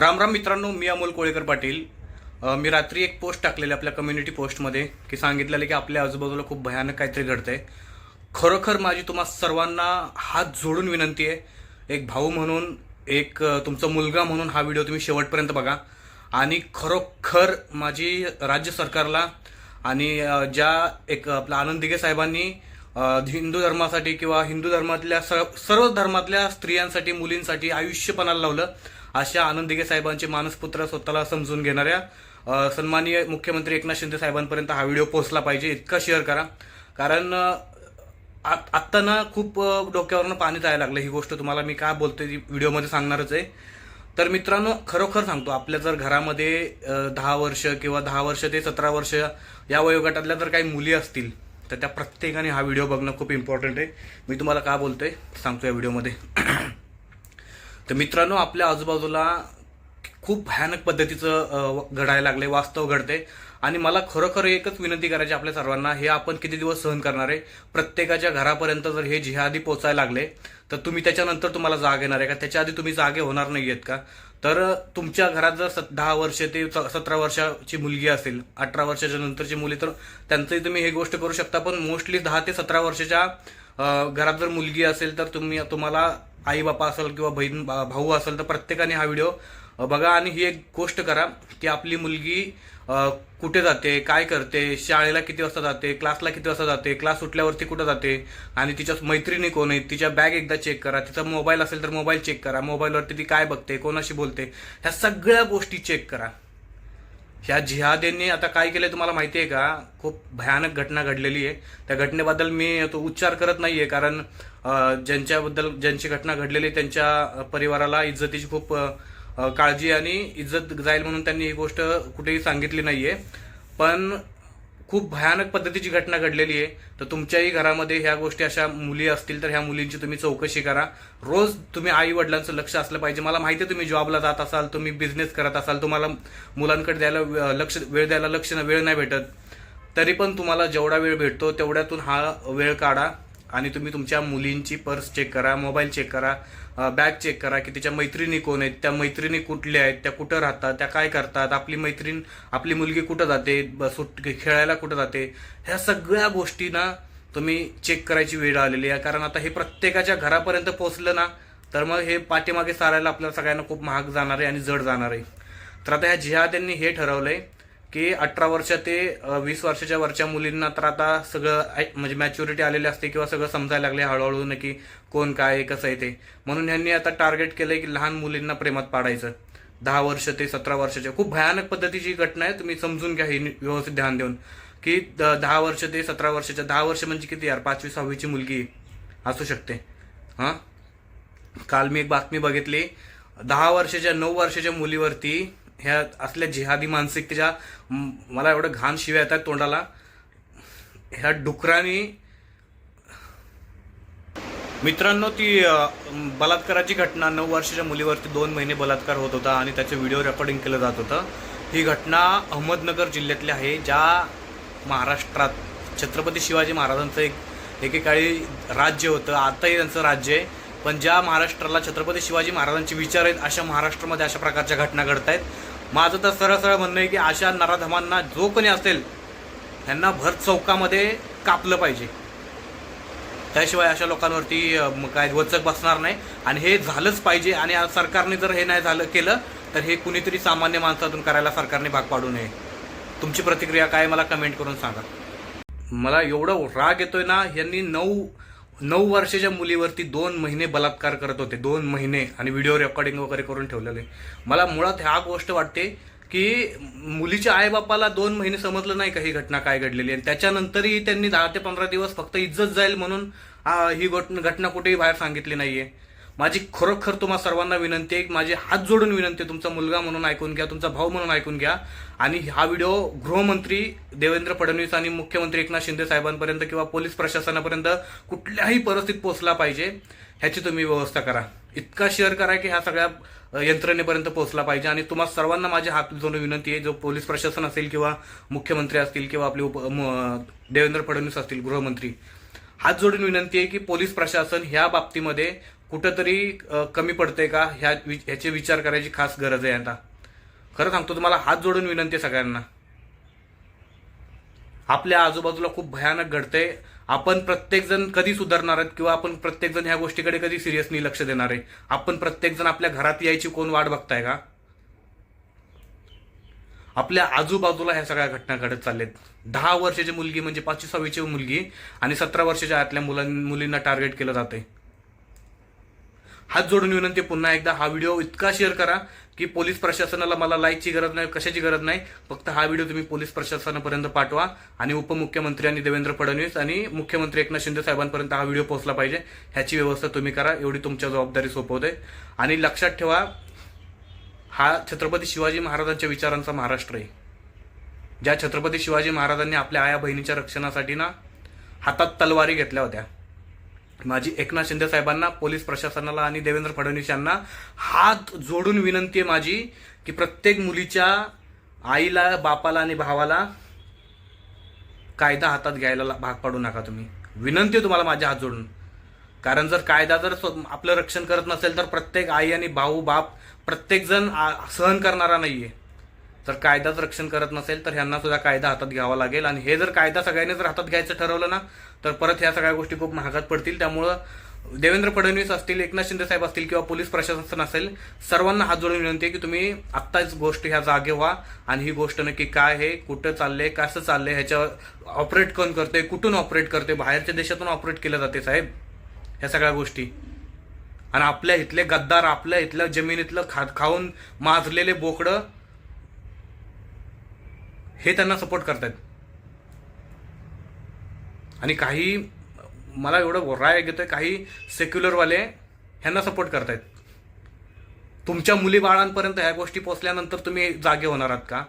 राम राम मित्रांनो मी अमोल कोळेकर पाटील. मी रात्री एक पोस्ट टाकलेली आपल्या कम्युनिटी पोस्टमध्ये की सांगितलेलं की आपल्या आजूबाजूला खूप भयानक काहीतरी घडतंय. खरोखर माझी तुम्हा सर्वांना हात जोडून विनंती आहे एक भाऊ म्हणून एक तुमचा मुलगा म्हणून हा व्हिडिओ तुम्ही शेवटपर्यंत बघा. आणि खरोखर माझी राज्य सरकारला आणि ज्या एक आपल्या आनंद दिघे साहेबांनी हिंदू धर्मासाठी किंवा हिंदू धर्मातल्या स- सर्व धर्मातल्या स्त्रियांसाठी मुलींसाठी आयुष्यपणाला लावलं अशा आनंद साहेबांचे मानसपुत्र स्वतःला समजून घेणाऱ्या सन्माननीय मुख्यमंत्री एकनाथ शिंदे साहेबांपर्यंत हा व्हिडिओ पोहोचला पाहिजे. इतका शेअर करा. कारण आ- आत्ता ना खूप डोक्यावरनं पाणी जायला लागलं. ही गोष्ट तुम्हाला मी का बोलतोय ती व्हिडिओमध्ये सांगणारच आहे. तर मित्रांनो खरोखर सांगतो आपल्या जर घरामध्ये दहा वर्ष किंवा दहा वर्ष ते सतरा वर्ष या वयोगटातल्या जर काही मुली असतील तर त्या प्रत्येकाने हा व्हिडिओ बघणं खूप इम्पॉर्टंट आहे. मी तुम्हाला का बोलतोय? सांगतो या व्हिडिओमध्ये. तर मित्रांनो आपल्या आजूबाजूला खूप भयानक पद्धतीचं घडायला लागले वास्तव घडते आणि मला खरोखर एकच विनंती करायची आपल्या सर्वांना हे आपण किती दिवस सहन करणार आहे? प्रत्येकाच्या घरापर्यंत जर हे जिहादी पोचायला लागले तर तुम्ही त्याच्यानंतर तुम्हाला जाग येणार आहे का? त्याच्या आधी तुम्ही जागे होणार नाही आहेत का? तर तुमच्या घरात जर सत दहा वर्ष ते स- सतरा वर्षाची मुलगी असेल अठरा वर्षाच्या नंतरची मुली तर त्यांचंही तुम्ही हे गोष्ट करू शकता. पण मोस्टली दहा ते सतरा वर्षाच्या घरात जर मुलगी असेल तर तुम्ही तुम्हाला आई बापा असेल किंवा बहीण भाऊ असेल तर प्रत्येकाने हा व्हिडिओ बघा आणि ही एक गोष्ट करा की आपली मुलगी कुठे जाते काय करते शाळेला किती वाजता जाते क्लासला किती वाजता जाते क्लास सुटल्यावरती कुठं जाते आणि तिच्या मैत्रिणी कोण आहेत तिच्या बॅग एकदा चेक करा तिचा मोबाईल असेल तर मोबाईल चेक करा मोबाईलवरती ती काय बघते कोणाशी बोलते ह्या सगळ्या गोष्टी चेक करा. ह्या जिहादींनी आता काय केलं तुम्हाला माहिती आहे का? खूप भयानक घटना घडलेली आहे. त्या घटनेबद्दल मी तो उच्चार करत नाही आहे कारण ज्यांच्याबद्दल ज्यांची घटना घडलेली आहे, त्यांच्या परिवाराला इज्जतीची खूप काळजी आणि इज्जत जाईल म्हणून त्यांनी ही गोष्ट कुठेही सांगितली नाही आहे पण खूप भयानक पद्धतीची घटना घडलेली आहे. तर तुमच्याही घरामध्ये ह्या गोष्टी अशा मुली असतील तर ह्या मुलींची तुम्ही चौकशी करा. रोज तुम्ही आई वडिलांचं लक्ष असलं पाहिजे. मला माहिती आहे तुम्ही जॉबला जात असाल तुम्ही बिझनेस करत असाल तुम्हाला मुलांकडे द्यायला वे- लक्ष वेळ द्यायला लक्ष वेळ नाही भेटत. तरी पण तुम्हाला जेवढा वेळ भेटतो तेवढ्यातून हा वेळ काढा. आणि तुम्ही तुमच्या मुलींची पर्स चेक करा मोबाईल चेक करा बॅग चेक करा की तिच्या मैत्रिणी कोण आहेत त्या मैत्रिणी कुठल्या आहेत त्या कुठं राहतात त्या काय करतात आपली मैत्रीण आपली मुलगी कुठं जाते सुट खेळायला कुठं जाते ह्या सगळ्या गोष्टींना तुम्ही चेक करायची वेळ आलेली आहे. कारण आता हे प्रत्येकाच्या घरापर्यंत पोहोचलं ना तर मग हे पाठीमागे सारायला आपल्याला सगळ्यांना खूप महाग जाणार आहे आणि जड जाणार आहे. तर आता ह्या जिहाद्यांनी हे ठरवलं आहे की अठरा वर्ष ते वीस वर्षाच्या वरच्या मुलींना तर आता सगळं ऐ- म्हणजे मॅच्युरिटी आलेली असते किंवा सगळं समजायला लागले हळूहळू न की कोण काय आहे, कसं आहे ते. म्हणून ह्यांनी आता टार्गेट केलंय की लहान मुलींना प्रेमात पाडायचं. दहा वर्ष ते सतरा वर्षाच्या. खूप भयानक पद्धतीची घटना आहे तुम्ही समजून घ्या ही व्यवस्थित ध्यान देऊन. की द- दहा वर्ष ते सतरा वर्षाच्या दहा वर्ष म्हणजे किती यार? पाचवी सहावीची मुलगी असू शकते. हां? काल मी एक बातमी बघितली. दहा वर्षाच्या नऊ वर्षाच्या मुलीवरती ह्या असल्या जिहादी मानसिकतेच्या मला एवढं घाण शिव्या येतात तोंडाला. ह्या डुकरांनी मित्रांनो ती बलात्काराची घटना नऊ वर्षाच्या मुलीवरती दोन महिने बलात्कार होत होता आणि त्याचं व्हिडिओ रेकॉर्डिंग केलं जात होतं. ही घटना अहमदनगर जिल्ह्यातली आहे ज्या महाराष्ट्रात छत्रपती शिवाजी महाराजांचं एक एकेकाळी राज्य होतं. आताही त्यांचं राज्य आहे. पण ज्या महाराष्ट्राला छत्रपती शिवाजी महाराजांचे विचार आहेत अशा महाराष्ट्रामध्ये अशा प्रकारच्या घटना घडत आहेत माझं तर सरळ सरळ म्हणणं आहे की अशा नराधमांना जो कोणी असेल त्यांना भर चौकामध्ये कापलं पाहिजे. त्याशिवाय अशा लोकांवरती काय वचक बसणार नाही. आणि हे झालंच पाहिजे. आणि सरकारने जर हे नाही झालं केलं तर हे कुणीतरी सामान्य माणसातून करायला सरकारने भाग पाडू नये. तुमची प्रतिक्रिया काय मला कमेंट करून सांगा. मला एवढं राग येतोय ना यांनी नऊ नऊ वर्षाच्या मुलीवरती दोन महिने बलात्कार करत होते. दोन महिने. आणि व्हिडिओ रेकॉर्डिंग वगैरे करून ठेवलेले. मला मुळात ह्या गोष्ट वाटते की मुलीच्या आईबापाला दोन महिने समजलं नाही का ही घटना काय घडलेली आणि त्याच्यानंतरही त्यांनी दहा ते पंधरा दिवस फक्त इज्जत जाईल म्हणून ही घटना कुठेही बाहेर सांगितली नाहीये. माझी खरोखर तुम्हा सर्वांना विनंती आहे माझे हात जोडून विनंती आहे तुमचा मुलगा म्हणून ऐकून घ्या तुमचा भाऊ म्हणून ऐकून घ्या. आणि हा व्हिडिओ गृहमंत्री देवेंद्र फडणवीस आणि मुख्यमंत्री एकनाथ शिंदे साहेबांपर्यंत किंवा पोलीस प्रशासनापर्यंत कुठल्याही परिस्थितीत पोहोचला पाहिजे ह्याची तुम्ही व्यवस्था करा. इतका शेअर करा की ह्या सगळ्या यंत्रणेपर्यंत पोहोचला पाहिजे. आणि तुम्हा सर्वांना माझे हात जोडून विनंती आहे जो पोलीस प्रशासन असेल किंवा मुख्यमंत्री असतील किंवा आपले उप म- देवेंद्र फडणवीस असतील गृहमंत्री. हात जोडून विनंती आहे की पोलीस प्रशासन ह्या बाबतीमध्ये कुठंतरी कमी पडते का? ह्या वि- ह्याचे विचार करायची खास गरज आहे आता. खरं सांगतो तुम्हाला हात जोडून विनंती आहे सगळ्यांना. आपल्या आजूबाजूला खूप भयानक घडतंय. आपण प्रत्येकजण कधी सुधारणार आहेत किंवा आपण प्रत्येकजण ह्या गोष्टीकडे कधी सिरियसली लक्ष देणार आहे? आपण प्रत्येकजण आपल्या घरात यायची कोण वाट बघताय का? आपल्या आजूबाजूला ह्या सगळ्या घटना घडत चाललेत दहा वर्षाची मुलगी म्हणजे पाचशे सव्वीची मुलगी आणि सतरा वर्षाच्या आतल्या मुलां मुलींना टार्गेट केलं जाते हात जोडून विनंती पुन्हा एकदा हा व्हिडिओ इतका शेअर करा की पोलीस प्रशासनाला मला लाईकची गरज नाही कशाची गरज नाही. फक्त हा व्हिडिओ तुम्ही पोलीस प्रशासनापर्यंत पाठवा आणि उपमुख्यमंत्री आणि देवेंद्र फडणवीस आणि मुख्यमंत्री एकनाथ शिंदे साहेबांपर्यंत हा व्हिडिओ पोहोचला पाहिजे. ह्याची व्यवस्था तुम्ही करा एवढी तुमच्या जबाबदारी सोपवते. आणि लक्षात ठेवा हा छत्रपती शिवाजी महाराजांच्या विचारांचा महाराष्ट्र आहे. ज्या छत्रपती शिवाजी महाराजांनी आपल्या आया बहिणीच्या रक्षणासाठी ना हातात तलवारी घेतल्या होत्या. माझी एकनाथ शिंदे साहेबांना पोलीस प्रशासनाला आणि देवेंद्र फडणवीस यांना हात जोडून विनंती आहे माझी की प्रत्येक मुलीच्या आईला बापाला आणि भावाला कायदा हातात घ्यायला भाग पाडू नका तुम्ही. विनंती आहे तुम्हाला माझ्या हात जोडून. कारण जर कायदा जर आपलं रक्षण करत नसेल तर प्रत्येक आई आणि भाऊ बाप प्रत्येकजण आ- सहन करणारा नाहीये. जर कायदाच रक्षण करत नसेल तर ह्यांना सुद्धा कायदा हातात घ्यावा लागेल. आणि हे जर कायदा सगळ्यांनी जर हातात घ्यायचं ठरवलं ना तर परत ह्या सगळ्या गोष्टी खूप महागात पडतील. त्यामुळं देवेंद्र फडणवीस असतील एकनाथ शिंदे साहेब असतील किंवा पोलीस प्रशासन असेल सर्वांना हात जोडून विनंती आहे की तुम्ही आत्ताच गोष्ट ह्या जागे व्हा. आणि ही गोष्ट नक्की काय आहे कुठं चाललंय कसं चाललंय ह्याच्यावर ऑपरेट कोण करते कुठून ऑपरेट करते बाहेरच्या देशातून ऑपरेट केलं जाते साहेब ह्या सगळ्या गोष्टी. आणि आपल्या इथले गद्दार आपल्या इथल्या जमिनीतलं खा खाऊन माजलेले बोकडं हे त्यांना सपोर्ट करतात आणि काही मला एवढं राय घेतोय काही सेक्युलरवाले ह्यांना सपोर्ट करतायत. तुमच्या मुली बाळांपर्यंत ह्या गोष्टी पोचल्यानंतर तुम्ही जागे होणार आहात का?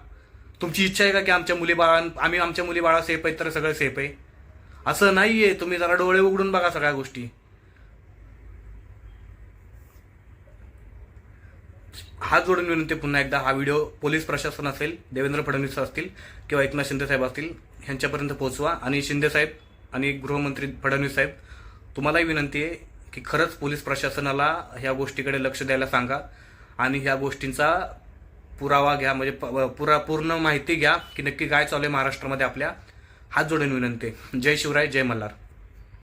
तुमची इच्छा आहे का की आमच्या मुली बाळां आम्ही आमच्या मुली बाळा सेफ आहेत तर सगळं सेफ आहे? असं नाही आहे तुम्ही जरा डोळे उघडून बघा सगळ्या गोष्टी. हात जोडून विनंती पुन्हा एकदा हा व्हिडिओ पोलीस प्रशासन असेल देवेंद्र फडणवीस असतील किंवा एकनाथ शिंदे साहेब असतील ह्यांच्यापर्यंत पोहोचवा. आणि शिंदे साहेब आणि गृहमंत्री फडणवीस साहेब तुम्हालाही विनंती आहे की खरंच पोलीस प्रशासनाला ह्या गोष्टीकडे लक्ष द्यायला सांगा. आणि ह्या गोष्टींचा पुरावा घ्या म्हणजे प- पुरा पूर्ण माहिती घ्या की नक्की काय चालू आहे महाराष्ट्रामध्ये आपल्या. हात जोडून विनंती जय शिवराय जय मल्हार.